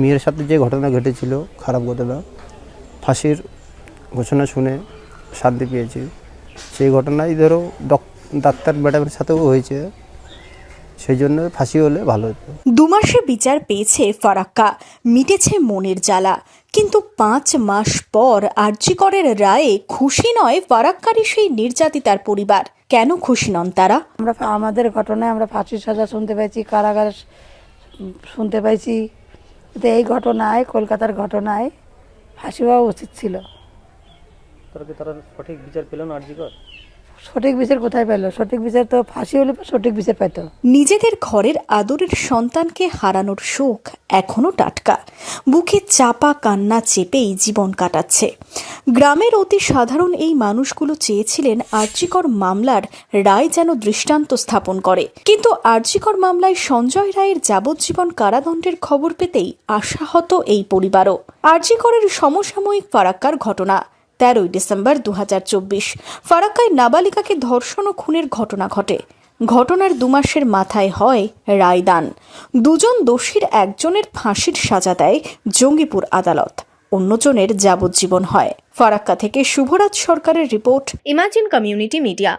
মেয়ের সাথে যে ঘটনা ঘটেছিল খারাপ ঘটনা ফাঁসির ঘোষণা শুনে শান্তি পেয়েছি। সেই ঘটনায় ধরো ডক- ডাক্তার ম্যাডামের সাথেও হয়েছে। সেই জন্য ফাঁসি হলে ভালো হতো। দুমাসে বিচার পেয়েছে ফারাক্কা। মিটেছে মনের জ্বালা। কিন্তু পাঁচ মাস পর আর্যিকরের রায়ে খুশি নয় ফারাক্কারই সেই নির্যাতিতার পরিবার। কেন খুশি নন তারা? আমরা আমাদের ঘটনায় আমরা ফাঁসির সাজা শুনতে পাইছি কারাগার শুনতে পাইছি তো এই ঘটনায়, কলকাতার ঘটনায় ফাঁসি হওয়া উচিত ছিল। তারা কি তারা সঠিক বিচার পেল না আর্জিকর? সঠিক বিচার কোথায় পেল? সঠিক বিচার তো ফাঁসি হলে সঠিক বিচার পাইতো। নিজেদের ঘরের আদরের সন্তানকে হারানোর শোক এখনও টাটকা। বুকে চাপা কান্না চেপেই জীবন কাটাচ্ছে। গ্রামের অতি সাধারণ এই মানুষগুলো চেয়েছিলেন আর্যিকর মামলার রায় যেন দৃষ্টান্ত স্থাপন করে। কিন্তু আর্যিকর মামলায় সঞ্জয় রায়ের যাবজ্জীবন কারাদণ্ডের খবর পেতেই আশাহত এই পরিবারও। আর্যিকরের সমসাময়িক ফারাক্কার ঘটনা। তেরোই ডিসেম্বর দু হাজার চব্বিশ। ফারাক্কায় নাবালিকাকে ধর্ষণ ও খুনের ঘটনা ঘটে। ঘটনার দুমাসের মাথায় হয় রায়দান। দুজন দোষীর একজনের ফাঁসির সাজা দেয় জঙ্গিপুর আদালত। অন্যজনের যাবজ্জীবন হয়। ফারাক্কা থেকে শুভরাজ সরকারের রিপোর্ট, ইমাজিন কমিউনিটি মিডিয়া।